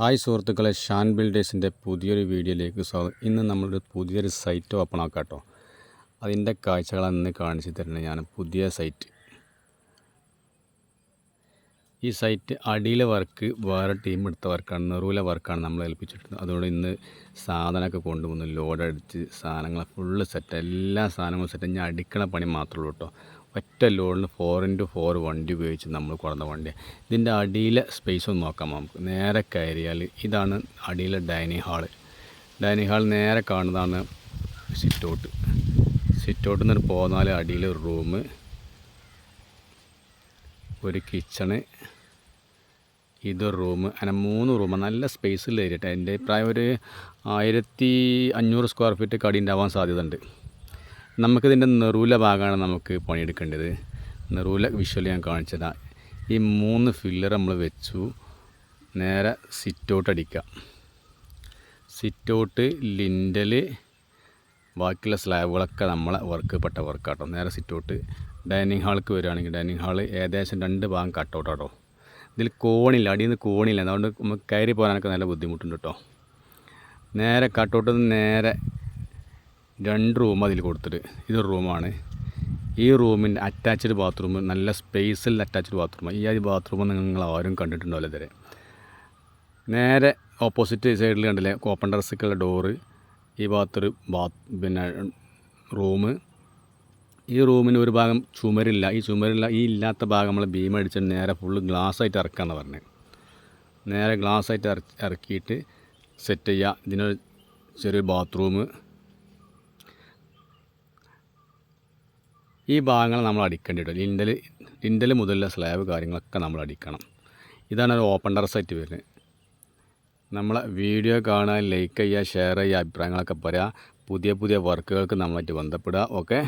Hi സുഹൃത്തുക്കളെ ഷാൻ ബിൽഡേഴ്സിന്റെ പുതിയൊരു വീഡിയോയിലേക്ക് സ്വാഗതം. ഇന്ന് നമ്മളൊരു പുതിയൊരു സൈറ്റ് ഓപ്പൺ ആക്കാം കേട്ടോ. അതിന്റെ കാഴ്ചകളാണ് ഇന്ന് കാണിച്ചു തരുന്നത് ഞാൻ പുതിയ സൈറ്റ്. ഈ സൈറ്റ് അടിയിലെ വർക്ക് വേറെ ടീം എടുത്ത വർക്കാണ് നെറൂലെ വർക്കാണ് നമ്മൾ ഏൽപ്പിച്ചിട്ടുള്ളത്. അതുകൊണ്ട് ഇന്ന് സാധനമൊക്കെ കൊണ്ടുവന്ന് ലോഡ് അടിച്ച് സാധനങ്ങളെ ഫുള്ള് സെറ്റ് എല്ലാ സാധനങ്ങളും സെറ്റ് ഞാൻ അടിക്കണ പണി മാത്രമേ ഉള്ളൂ കേട്ടോ. ഒറ്റ ലോഡിന് ഫോർ ഇന്റു ഫോർ വണ്ടി ഉപയോഗിച്ച് നമ്മൾ കൊടുന്ന വണ്ടി ഇതിന്റെ അടിയിലെ സ്പേസ് ഒന്ന് നോക്കാം നമുക്ക്. നേരെ കയറിയാൽ ഇതാണ് അടിയിലെ ഡൈനിങ് ഹാൾ ഡൈനിങ് ഹാൾ നേരെ കാണുന്നതാണ് സിറ്റൗട്ട് ഔട്ട് സിറ്റ് ഔട്ടിൽ നിന്ന് പോന്നാൽ അടിയിൽ റൂം ഒരു കിച്ചണ് ഇതൊരു റൂം അങ്ങനെ മൂന്ന് റൂം നല്ല സ്പേസിൽ ഏരിയട്ടെ എന്റെ അഭിപ്രായം ഒരു ആയിരത്തി അഞ്ഞൂറ് സ്ക്വയർ ഫീറ്റ് കടി ഉണ്ടാവാൻ സാധ്യതയുണ്ട്. നമുക്കിതിന്റെ നെറൂല ഭാഗമാണ് നമുക്ക് പണിയെടുക്കേണ്ടത്. നെറൂല വിഷ്വൽ ഞാൻ കാണിച്ചതാണ് ഈ മൂന്ന് ഫില്ലർ നമ്മൾ വെച്ചു. നേരെ സിറ്റൗട്ട് അടിക്കാം. സിറ്റൗട്ട് ലിൻഡൽ ബാക്കിയുള്ള സ്ലാബുകളൊക്കെ നമ്മളെ വർക്ക് പെട്ട വർക്കാട്ടോ നേരെ സിറ്റൗട്ട് ഡൈനിങ് ഹാൾക്ക് വരികയാണെങ്കിൽ ഡൈനിങ് ഹാൾ ഏകദേശം രണ്ട് ഭാഗം കട്ടൗട്ട് ആട്ടോ. ഇതിൽ കോണില്ല അടിയിൽ നിന്ന് കോണില്ല. അതുകൊണ്ട് നമുക്ക് കയറി പോകാനൊക്കെ നല്ല ബുദ്ധിമുട്ടുണ്ട് കേട്ടോ നേരെ കട്ടൗട്ട് നേരെ രണ്ട് റൂം അതിൽ കൊടുത്തിട്ട്. ഇതൊരു റൂമാണ് ഈ റൂമിന്റെ അറ്റാച്ച്ഡ് ബാത്റൂം നല്ല സ്പേസിൽ അറ്റാച്ച്ഡ് ബാത്റൂം ഈ ഒരു ബാത്റൂം നിങ്ങൾ ആരും കണ്ടിട്ടുണ്ടാവില്ല ഇതുവരെ. നേരെ ഓപ്പോസിറ്റ് സൈഡിൽ കണ്ടില്ലേ? ഓപ്പൺ ടെറസൊക്കെയുള്ള ഡോറ് ഈ ഭാഗത്തൊരു ബാത്ത് പിന്നെ റൂം ഈ റൂമിന് ഒരു ഭാഗം ചുമരില്ല. ഈ ചുമരില്ല ഈ ഇല്ലാത്ത ഭാഗം നമ്മൾ ബീം അടിച്ചിട്ട് നേരെ ഫുള്ള് ഗ്ലാസ് ആയിട്ട് ഇറക്കാമെന്ന് പറഞ്ഞത് നേരെ ഗ്ലാസ് ആയിട്ട് ഇറക്കിയിട്ട് സെറ്റ് ചെയ്യുക ഇതിനൊരു ചെറിയൊരു ബാത്റൂം ഈ ഭാഗങ്ങൾ നമ്മൾ അടിക്കേണ്ടി വരും. ലിൻഡൽ ലിൻഡൽ മുതലുള്ള സ്ലാബ് കാര്യങ്ങളൊക്കെ നമ്മൾ അടിക്കണം. ഇതാണ് ഒരു ഓപ്പൺ ടെറസായിട്ട് വരുന്നത്. നമ്മളെ വീഡിയോ കാണാൻ ലൈക്ക് ചെയ്യുക ഷെയർ ചെയ്യുക അഭിപ്രായങ്ങളൊക്കെ പറയുക. പുതിയ പുതിയ വർക്കുകൾക്ക് നമ്മളായിട്ട് ബന്ധപ്പെടുക. ഓക്കെ